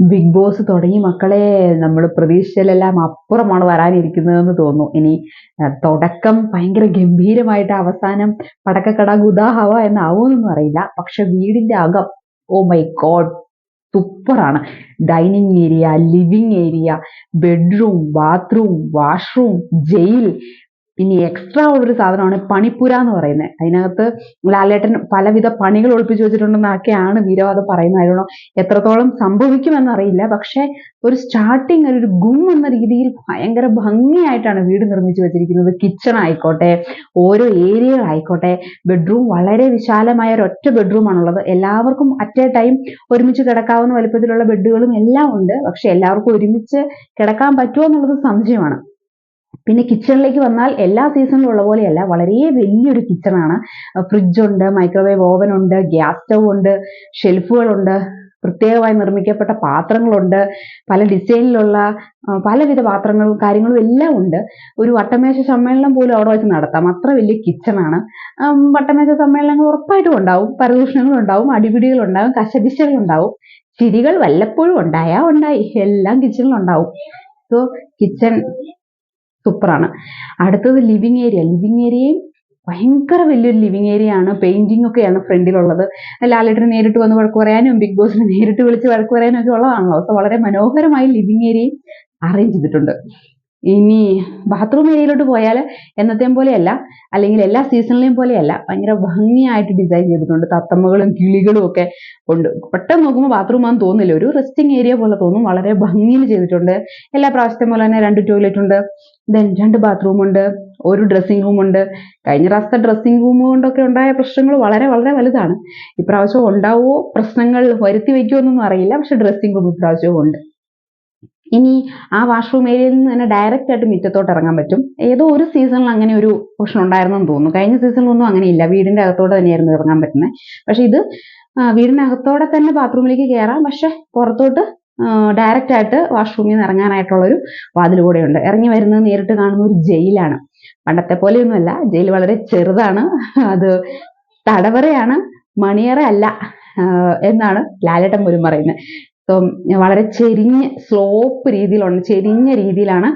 Big boss തുടങ്ങി മക്കളെ നമ്മൾ പ്രതീക്ഷയിലെല്ലാം അപ്പുറമാണ് വരാനിരിക്കുന്നതെന്ന് തോന്നുന്നു. ഇനി തുടക്കം ഭയങ്കര ഗംഭീരമായിട്ട് അവസാനം പടക്കക്കട ഗുദാഹവ എന്നാവുമെന്നൊന്നും അറിയില്ല. പക്ഷെ വീടിന്റെ അകം ഓ മൈ ഗോഡ് സൂപ്പറാണ്. Dining area living area bedroom bathroom washroom jail ഇനി എക്സ്ട്രാ ഉള്ളൊരു സാധനമാണ് പണിപ്പുര എന്ന് പറയുന്നത്. അതിനകത്ത് ലാലേട്ടൻ പലവിധ പണികൾ ഒളിപ്പിച്ചു വെച്ചിട്ടുണ്ടെന്നൊക്കെയാണ് വീരവാദ പറയുന്നത്. അതിനോ എത്രത്തോളം സംഭവിക്കുമെന്നറിയില്ല പക്ഷെ ഒരു സ്റ്റാർട്ടിങ് ഒരു ഗും എന്ന രീതിയിൽ ഭയങ്കര ഭംഗിയായിട്ടാണ് വീട് നിർമ്മിച്ചു വെച്ചിരിക്കുന്നത്. കിച്ചൺ ആയിക്കോട്ടെ ഓരോ ഏരിയകൾ ആയിക്കോട്ടെ ബെഡ്റൂം വളരെ വിശാലമായ ഒരൊറ്റ ബെഡ്റൂമാണുള്ളത് എല്ലാവർക്കും അറ്റ് എ ടൈം ഒരുമിച്ച് കിടക്കാവുന്ന വലുപ്പത്തിലുള്ള ബെഡുകളും എല്ലാം ഉണ്ട്. പക്ഷെ എല്ലാവർക്കും ഒരുമിച്ച് കിടക്കാൻ പറ്റുമോ എന്നുള്ളത് സംശയമാണ്. പിന്നെ കിച്ചണിലേക്ക് വന്നാൽ എല്ലാ സീസണിലും ഉള്ള പോലെയല്ല വളരെ വലിയൊരു കിച്ചണാണ് ഫ്രിഡ്ജ് ഉണ്ട് മൈക്രോവേവ് ഓവൻ ഉണ്ട് ഗ്യാസ് സ്റ്റൗ ഉണ്ട് ഷെൽഫുകളുണ്ട് പ്രത്യേകമായി നിർമ്മിക്കപ്പെട്ട പാത്രങ്ങളുണ്ട് പല ഡിസൈനിലുള്ള പലവിധ പാത്രങ്ങളും കാര്യങ്ങളും എല്ലാം ഉണ്ട്. ഒരു വട്ടമേശ സമ്മേളനം പോലും അവിടെ വെച്ച് നടത്താം. അത്ര വലിയ കിച്ചണാണ് വട്ടമേശ സമ്മേളനങ്ങൾ ഉറപ്പായിട്ടും ഉണ്ടാവും. ഉണ്ടാവും കശപിശകൾ ഉണ്ടാവും. ചിരികൾ വല്ലപ്പോഴും ഉണ്ടായാ ഉണ്ടായി. എല്ലാം കിച്ചണിലുണ്ടാവും സോ കിച്ചൺ സൂപ്പറാണ്. അടുത്തത് ലിവിങ് ഏരിയ ലിവിങ് ഏരിയയും ഭയങ്കര വലിയൊരു ലിവിങ് ഏരിയ ആണ്. പെയിന്റിംഗ് ഒക്കെയാണ് ഫ്രണ്ടിലുള്ളത്. ലാലേട്ടന് നേരിട്ട് വന്ന് വഴക്ക് പറയാനും ബിഗ് ബോസിന് നേരിട്ട് വിളിച്ച് വഴക്ക് പറയാനും ഒക്കെ ഉള്ളതാണല്ലോ. സോ വളരെ മനോഹരമായി ലിവിങ് ഏരിയയും അറേഞ്ച് ചെയ്തിട്ടുണ്ട്. ഇനി ബാത്റൂം ഏരിയയിലോട്ട് പോയാൽ എന്നത്തെയും പോലെയല്ല അല്ലെങ്കിൽ എല്ലാ സീസണിലെയും പോലെയല്ല ഭയങ്കര ഭംഗിയായിട്ട് ഡിസൈൻ ചെയ്തിട്ടുണ്ട്. തത്തമ്മകളും കിളികളും ഒക്കെ ഉണ്ട്. പെട്ടെന്ന് നോക്കുമ്പോൾ ബാത്റൂം ആണെന്ന് തോന്നില്ല ഒരു റെസ്റ്റിംഗ് ഏരിയ പോലെ തോന്നും. വളരെ ഭംഗിയിൽ ചെയ്തിട്ടുണ്ട്. എല്ലാ പ്രാവശ്യത്തെ പോലെ തന്നെ രണ്ട് ടോയ്ലറ്റ് ഉണ്ട്. ദെൻ രണ്ട് ബാത്റൂം ഉണ്ട്. ഒരു ഡ്രസ്സിംഗ് റൂം ഉണ്ട്. കഴിഞ്ഞ പ്രാവശ്യത്തെ ഡ്രസ്സിംഗ് റൂം കൊണ്ടൊക്കെ ഉണ്ടായ പ്രശ്നങ്ങൾ വളരെ വളരെ വലുതാണ്. ഇപ്രാവശ്യം ഉണ്ടാവുമോ പ്രശ്നങ്ങൾ വരുത്തി വയ്ക്കുമോ എന്നൊന്നും അറിയില്ല. പക്ഷെ ഡ്രസ്സിംഗ് റൂം ഇപ്രാവശ്യവും ഉണ്ട്. ഇനി ആ വാഷ്റൂം ഏരിയയിൽ നിന്ന് തന്നെ ഡയറക്റ്റ് ആയിട്ട് മുറ്റത്തോട്ട് ഇറങ്ങാൻ പറ്റും. ഏതോ ഒരു സീസണിൽ അങ്ങനെ ഒരു ഓപ്ഷൻ ഉണ്ടായിരുന്നെന്ന് തോന്നുന്നു. കഴിഞ്ഞ സീസണിലൊന്നും അങ്ങനെയില്ല. വീടിന്റെ അകത്തോടെ തന്നെയായിരുന്നു ഇറങ്ങാൻ പറ്റുന്നത് പക്ഷെ ഇത് വീടിനകത്തോടെ തന്നെ ബാത്റൂമിലേക്ക് കയറാം പക്ഷെ പുറത്തോട്ട് ഡയറക്റ്റ് ആയിട്ട് വാഷ്റൂമിൽ നിന്ന് ഇറങ്ങാനായിട്ടുള്ള ഒരു വാതിൽ കൂടെയുണ്ട്. ഇറങ്ങി വരുന്നത് നേരിട്ട് കാണുന്ന ഒരു ജയിലാണ്. പണ്ടത്തെ പോലെയൊന്നുമല്ല. ജയിൽ വളരെ ചെറുതാണ്. അത് തടവറയാണ് മണിയറ അല്ല എന്നാണ് ലാലേട്ടൻ പോലും പറയുന്നത് സോ വളരെ ചെരിഞ്ഞ് സ്ലോപ്പ് രീതിയിലുള്ള ചെരിഞ്ഞ രീതിയിലാണ്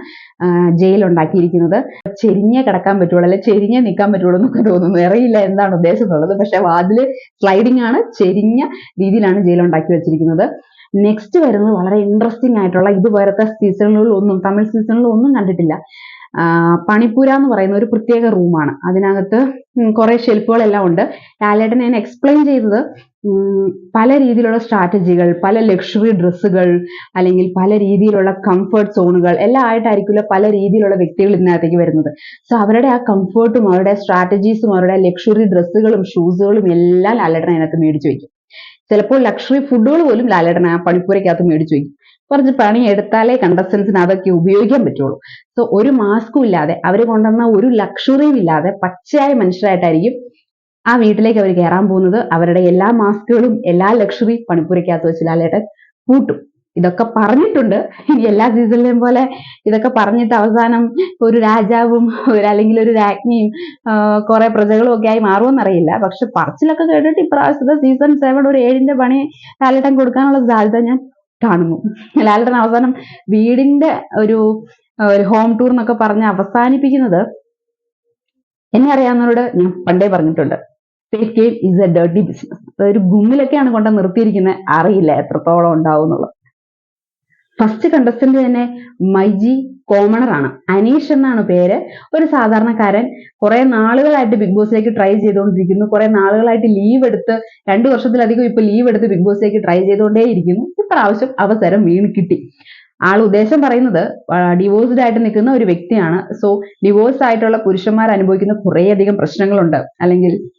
ജയിൽ ഉണ്ടാക്കിയിരിക്കുന്നത്. ചെരിഞ്ഞേ കിടക്കാൻ പറ്റുള്ളൂ അല്ലെ ചെരിഞ്ഞേ നിൽക്കാൻ പറ്റുള്ളൂ എന്നൊക്കെ തോന്നുന്നു. അറിയില്ല എന്താണ് ഉദ്ദേശം എന്നുള്ളത് പക്ഷെ വാതിൽ സ്ലൈഡിംഗ് ആണ് ചെരിഞ്ഞ രീതിയിലാണ് ജയിൽ ഉണ്ടാക്കി വെച്ചിരിക്കുന്നത്. നെക്സ്റ്റ് വരുന്നത് വളരെ ഇൻട്രസ്റ്റിംഗ് ആയിട്ടുള്ള ഇതുപോലത്തെ സീസണുകളിലൊന്നും തമിഴ് സീസണിൽ ഒന്നും കണ്ടിട്ടില്ല. പണിപ്പുര എന്ന് പറയുന്ന ഒരു പ്രത്യേക റൂമാണ് അതിനകത്ത് കുറേ ഷെൽഫുകളെല്ലാം ഉണ്ട്. ലാലേട്ടൻ ഞാൻ എക്സ്പ്ലെയിൻ ചെയ്തത് പല രീതിയിലുള്ള സ്ട്രാറ്റജികൾ പല ലക്ഷറി ഡ്രസ്സുകൾ അല്ലെങ്കിൽ പല രീതിയിലുള്ള കംഫർട്ട് സോണുകൾ എല്ലാം ആയിട്ടായിരിക്കില്ല പല രീതിയിലുള്ള വ്യക്തികൾ ഇതിനകത്തേക്ക് വരുന്നത്. സോ അവരുടെ ആ കംഫർട്ടും അവരുടെ സ്ട്രാറ്റജീസും അവരുടെ ലക്ഷറി ഡ്രസ്സുകളും ഷൂസുകളും എല്ലാം ലാലേട്ടൻ അതിനകത്ത് മേടിച്ചു വെക്കും. ചിലപ്പോൾ ലക്ഷറി ഫുഡുകൾ പോലും ലാലേട്ടൻ ആ പണിപ്പുരയ്ക്കകത്ത് മേടിച്ചു വയ്ക്കും. കുറച്ച് പണി എടുത്താലേ കണ്ടസ്റ്റൻസിന് അതൊക്കെ ഉപയോഗിക്കാൻ പറ്റുള്ളൂ. സോ ഒരു മാസ്കും ഇല്ലാതെ അവർ കൊണ്ടുവന്ന ഒരു ലക്ഷറിയും ഇല്ലാതെ പച്ചയായ മനുഷ്യരായിട്ടായിരിക്കും ആ വീട്ടിലേക്ക് അവർ കയറാൻ പോകുന്നത്. അവരുടെ എല്ലാ മാസ്കുകളും എല്ലാ ലക്ഷറി പണിപ്പുരയ്ക്കകത്ത് വെച്ച് ലാലേട്ടൻ പൂട്ടും. ഇതൊക്കെ പറഞ്ഞിട്ടുണ്ട്. എല്ലാ സീസണിലെയും പോലെ ഇതൊക്കെ പറഞ്ഞിട്ട് അവസാനം ഒരു രാജാവും ഒരു അല്ലെങ്കിൽ ഒരു രാജ്ഞിയും കുറെ പ്രജകളും ഒക്കെ ആയി മാറുമെന്നറിയില്ല പക്ഷെ പറച്ചിലൊക്കെ കേട്ടിട്ട് ഇപ്രാവശ്യത്തെ സീസൺ സെവൻ ഒരു ഏഴിന്റെ പണി ലാലേട്ടൻ കൊടുക്കാനുള്ള സാധ്യത ഞാൻ കാണുന്നു. ലാലേട്ടൻ അവസാനം വീടിന്റെ ഒരു ഒരു ഹോം ടൂർ എന്നൊക്കെ പറഞ്ഞ് അവസാനിപ്പിക്കുന്നത് എന്നെ അറിയാവുന്നവരോട് ഞാൻ പണ്ടേ പറഞ്ഞിട്ടുണ്ട്. Safe game is a dirty business അതൊരു ഗുമ്മിലൊക്കെയാണ് കൊണ്ട് നിർത്തിയിരിക്കുന്നത്. അറിയില്ല എത്രത്തോളം ഉണ്ടാവും എന്നുള്ളത് ഫസ്റ്റ് കണ്ടസ്റ്റന്റ് തന്നെ മൈജി കോമണർ ആണ്. അനീഷ് എന്നാണ് പേര്. ഒരു സാധാരണക്കാരൻ കുറെ നാളുകളായിട്ട് ബിഗ് ബോസിലേക്ക് ട്രൈ ചെയ്തുകൊണ്ടിരിക്കുന്നു. കുറെ നാളുകളായിട്ട് ലീവ് എടുത്ത് രണ്ടു വർഷത്തിലധികം ഇപ്പൊ ലീവ് എടുത്ത് ബിഗ് ബോസിലേക്ക് ട്രൈ ചെയ്തുകൊണ്ടേയിരിക്കുന്നു. ഇപ്രാവശ്യം അവസരം വീണ് കിട്ടി. ആൾ ഉദ്ദേശം പറയുന്നത് ഡിവോഴ്സ്ഡ് ആയിട്ട് നിൽക്കുന്ന ഒരു വ്യക്തിയാണ്. സോ ഡിവോഴ്സ് ആയിട്ടുള്ള പുരുഷന്മാർ അനുഭവിക്കുന്ന കുറേയധികം പ്രശ്നങ്ങളുണ്ട്. അല്ലെങ്കിൽ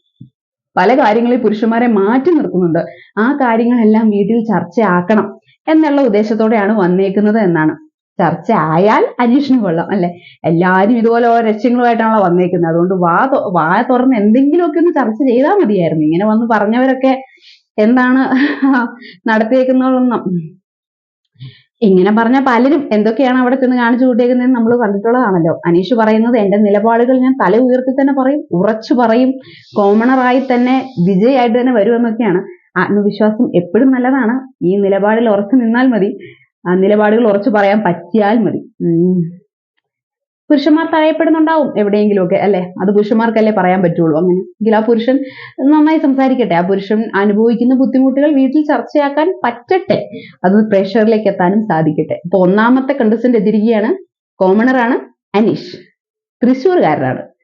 പല കാര്യങ്ങളിൽ പുരുഷന്മാരെ മാറ്റി നിർത്തുന്നുണ്ട്. ആ കാര്യങ്ങളെല്ലാം വീട്ടിൽ ചർച്ചയാക്കണം. എന്നുള്ള ഉദ്ദേശത്തോടെയാണ് വന്നേക്കുന്നത് എന്നാണ്. ചർച്ച ആയാൽ അന്വേഷണം കൊള്ളാം അല്ലെ? എല്ലാരും ഇതുപോലെ ഓരോ ലക്ഷ്യങ്ങളുമായിട്ടാണല്ലോ വന്നേക്കുന്നത്. അതുകൊണ്ട് വാ വാ തുറന്ന് എന്തെങ്കിലുമൊക്കെ ഒന്ന് ചർച്ച ചെയ്താൽ മതിയായിരുന്നു. ഇങ്ങനെ വന്ന് പറഞ്ഞവരൊക്കെ എന്താണ് നടത്തിയേക്കുന്നതെന്നും. ഇങ്ങനെ പറഞ്ഞ പലരും എന്തൊക്കെയാണ് അവിടെ ചെന്ന് കാണിച്ചു കൂട്ടിയേക്കുന്നതെന്ന് നമ്മൾ കണ്ടിട്ടുള്ളതാണല്ലോ. അനീഷ് പറയുന്നത് എന്റെ നിലപാടുകൾ ഞാൻ തല ഉയർത്തി തന്നെ പറയും ഉറച്ചു പറയും കോമണറായി തന്നെ വിജയായിട്ട് തന്നെ വരുമെന്നൊക്കെയാണ്. ആത്മവിശ്വാസം എപ്പോഴും നല്ലതാണ്. ഈ നിലപാടിൽ ഉറച്ചു നിന്നാൽ മതി. ആ നിലപാടുകൾ ഉറച്ചു പറയാൻ പറ്റിയാൽ മതി. പുരുഷന്മാർ തഴയപ്പെടുന്നുണ്ടാവും എവിടെയെങ്കിലുമൊക്കെ അല്ലെ? അത് പുരുഷന്മാർക്കല്ലേ പറയാൻ പറ്റുള്ളൂ. അങ്ങനെ എങ്കിൽ ആ പുരുഷൻ നന്നായി സംസാരിക്കട്ടെ. ആ പുരുഷൻ അനുഭവിക്കുന്ന ബുദ്ധിമുട്ടുകൾ വീട്ടിൽ ചർച്ചയാക്കാൻ പറ്റട്ടെ. അത് പ്രേക്ഷകരിലേക്ക് എത്താനും സാധിക്കട്ടെ. അപ്പൊ ഒന്നാമത്തെ കണ്ടസ്റ്റന്റ് എതിരികയാണ് കോമണറാണ് അനീഷ്. തൃശ്ശൂർകാരനാണ്.